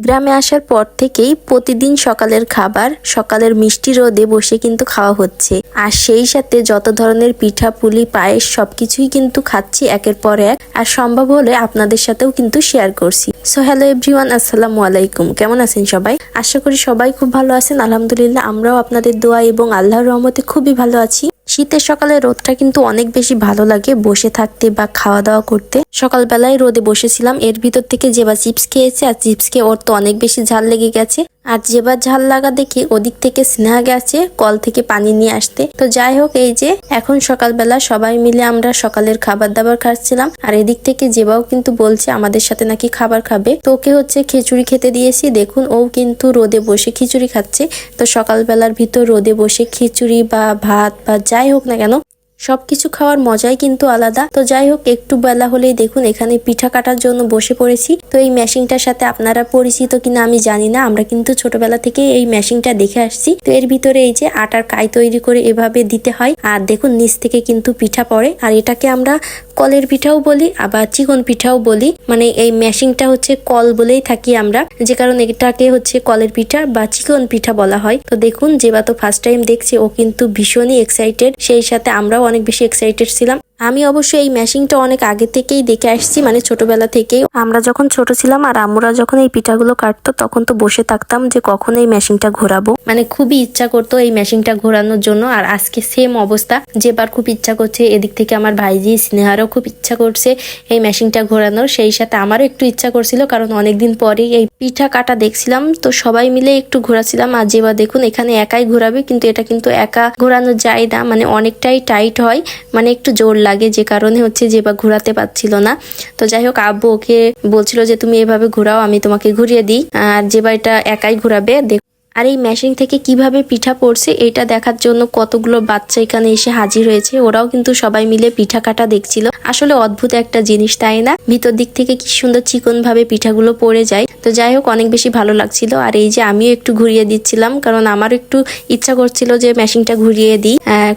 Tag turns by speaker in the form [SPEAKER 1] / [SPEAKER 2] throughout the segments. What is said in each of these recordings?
[SPEAKER 1] গ্রামে আসার পর থেকেই প্রতিদিন সকালের খাবার, সকালের মিষ্টি রোদে বসে কিন্তু খাওয়া হচ্ছে। আর সেই সাথে যত ধরনের পিঠা, পুলি, পায়েস সবকিছুই কিন্তু খাচ্ছি একের পর এক। আর সম্ভব হলে আপনাদের সাথেও কিন্তু শেয়ার করছি। সো হ্যালো এভরিওয়ান আসসালামু আলাইকুম। কেমন আছেন সবাই? আশা করি সবাই খুব ভালো আছেন। আলহামদুলিল্লাহ, আমরাও আপনাদের দোয়া এবং আল্লাহর রহমতে খুবই ভালো আছি। শীতের সকালে রোদটা কিন্তু অনেক বেশি ভালো লাগে বসে থাকতে বা খাওয়া দাওয়া করতে। সকালবেলায় রোদে বসেছিলাম, এর ভিতর থেকে যে বা চিপস খেয়েছে, আর চিপস খেয়ে ওর তো অনেক বেশি ঝাল লেগে গেছে। আর যেবার ঝাল লাগা দেখে ওদিক থেকে স্নেহা গেছে, কল থেকে পানি নিয়ে আসতে। তো যাই হোক, এই যে এখন সকালবেলা সবাই মিলে আমরা সকালের খাবার দাবার খাচ্ছিলাম। আর এদিক থেকে যেবাও কিন্তু বলছে আমাদের সাথে নাকি খাবার খাবে। তো ওকে হচ্ছে খিচুড়ি খেতে দিয়েছি। দেখুন, ও কিন্তু রোদে বসে খিচুড়ি খাচ্ছে। তো সকালবেলার ভিতর রোদে বসে খিচুড়ি বা ভাত বা যাই হোক না কেন সবকিছু খাওয়ার মজাই কিন্তু আলাদা। তো যাই হোক একটু বেলা হলেই দেখুন, এখানে পিঠা কাটার জন্য বসে পড়েছি। তো এই মেশিনটার সাথে আপনারা পরিচিত কিনা আমি জানি না। আমরা কিন্তু ছোটবেলা থেকে এই মেশিনটা দেখে আসছি। তো এর ভিতরে এই যে আটার কাই তৈরি করে এভাবে দিতে হয়। আর দেখুন, নিচ থেকে কিন্তু পিঠা পড়ে। আর এটাকে আমরা কলের পিঠাও বলি, আবার চিকন পিঠাও বলি। মানে এই ম্যাশিংটা হচ্ছে কল বলেই থাকি আমরা। যে কারণে এটাকে হচ্ছে কলের পিঠা বা চিকন পিঠা বলা হয়। তো দেখুন, যেবা তো ফার্স্ট টাইম দেখছে, ও কিন্তু ভীষণই এক্সাইটেড সেই সাথে আমরাও অনেক বেশি এক্সাইটেড ছিলাম। আমি অবশ্য এই মেশিনটা অনেক আগে থেকেই দেখে আসছি মানে ছোটবেলা থেকেই। আমরা যখন ছোট ছিলাম আর আমরা যখন এই পিঠাগুলো কাটতো, তখন তো বসে থাকতাম যে কখন এই মেশিনটা ঘোরাবো। মানে খুবই ইচ্ছা করতো এই মেশিনটা ঘোরানোর জন্য। আর আজকে সেম অবস্থা, যেবার খুব ইচ্ছা করছে, এদিক থেকে আমার ভাইজি, স্নেহারও খুব ইচ্ছা করছে এই মেশিনটা ঘোরানোর। সেই সাথে আমারও একটু ইচ্ছা করছিল, কারণ অনেকদিন পরেই এই পিঠা কাটা দেখছিলাম। তো সবাই মিলে একটু ঘোরাছিলাম। আর যেবার দেখুন, এখানে একাই ঘোরাবে, কিন্তু এটা কিন্তু একা ঘোরানো যায় না। মানে অনেকটাই টাইট হয় মানে একটু জোর লাগে যে কারণে হচ্ছে যে বা ঘোরাতে পারছিল না। তো যাই হোক আব্বু ওকে বলছিল যে, তুমি এভাবে ঘোরাও, আমি তোমাকে ঘুরিয়ে দিই। আর যে বা এটা একাই ঘোরাবে, দেখ আর এই মেশিন থেকে কীভাবে পিঠা পড়ছে, এটা দেখার জন্য কতগুলো বাচ্চা এখানে এসে হাজির হয়েছে, ওরাও কিন্তু সবাই মিলে পিঠা কাটা দেখছিল। আসলে অদ্ভুত একটা জিনিস, তাই না? ভিতর দিক থেকে কি সুন্দর চিকন ভাবে পিঠাগুলো পড়ে যায়। তো যাই হোক অনেক বেশি ভালো লাগছিল। আর এই যে আমিও একটু ঘুরিয়ে দিচ্ছিলাম, কারণ আমার একটু ইচ্ছা করছিল যে মেশিনটা ঘুরিয়ে দিই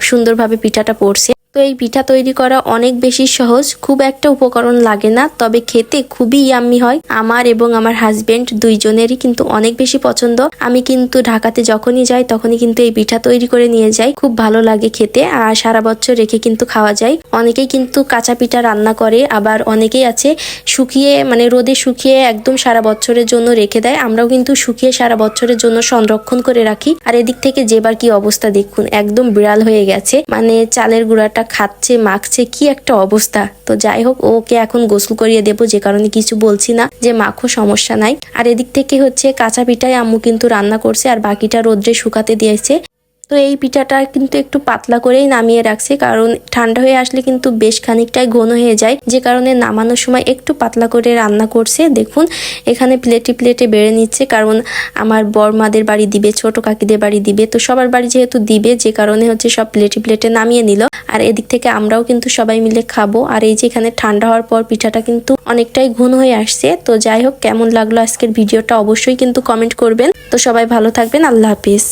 [SPEAKER 1] সুন্দরভাবে পিঠাটা পড়ছে। তো এই পিঠা তৈরি করা অনেক বেশি সহজ। খুব একটা উপকরণ লাগে না, তবে খেতে খুবই ইয়াম্মি হয়। আমার এবং আমার হাজবেন্ড দুইজনেরই কিন্তু অনেক বেশি পছন্দ। আমি কিন্তু ঢাকাতে যখনই যাই, তখনই কিন্তু এই পিঠা তৈরি করে নিয়ে যাই। খুব ভালো লাগে খেতে, আর সারা বছর রেখে কিন্তু খাওয়া যায়। অনেকেই কিন্তু কাঁচা পিঠা রান্না করে, আবার অনেকেই আছে শুকিয়ে মানে রোদে শুকিয়ে একদম সারা বছরের জন্য রেখে দেয়। আমরাও কিন্তু শুকিয়ে সারা বছরের জন্য সংরক্ষণ করে রাখি। আর এদিক থেকে যেবার কি অবস্থা দেখুন, একদম বিড়াল হয়ে গেছে। মানে চালের গুঁড়াটা খাচ্ছে, মাখছে, কি একটা অবস্থা। তো যাই হোক, ওকে এখন গোসল করিয়ে দেবো, যে কারণে কিছু বলছি না, যে মাখো, সমস্যা নাই। আর এদিক থেকে হচ্ছে কাঁচা পিঠাই আম্মু কিন্তু রান্না করছে, আর বাকিটা রোদ্রে শুকাতে দিয়েছে। তো এই পিঠাটা কিন্তু একটু পাতলা করেই নামিয়ে রাখছে, কারণ ঠান্ডা হয়ে আসলে কিন্তু বেশ খানিকটাই ঘন হয়ে যায়। যে কারণে নামানোর সময় একটু পাতলা করে রান্না করছে। দেখুন, এখানে প্লেটে প্লেটে বেড়ে নিচ্ছে, কারণ আমার বরমাদের বাড়ি দিবে, ছোট কাকিদের বাড়ি দিবে, তো সবার বাড়ি যেহেতু দিবে, যে কারণে হচ্ছে সব প্লেটে প্লেটে নামিয়ে নিল। আর এদিক থেকে আমরাও কিন্তু সবাই মিলে খাব। আর এই যে এখানে ঠান্ডা হওয়ার পর পিঠাটা কিন্তু অনেকটাই ঘন হয়ে আসছে। তো যাই হোক, কেমন লাগল আজকের ভিডিওটা অবশ্যই কিন্তু কমেন্ট করবেন। তো সবাই ভালো থাকবেন, আল্লাহ হাফিজ।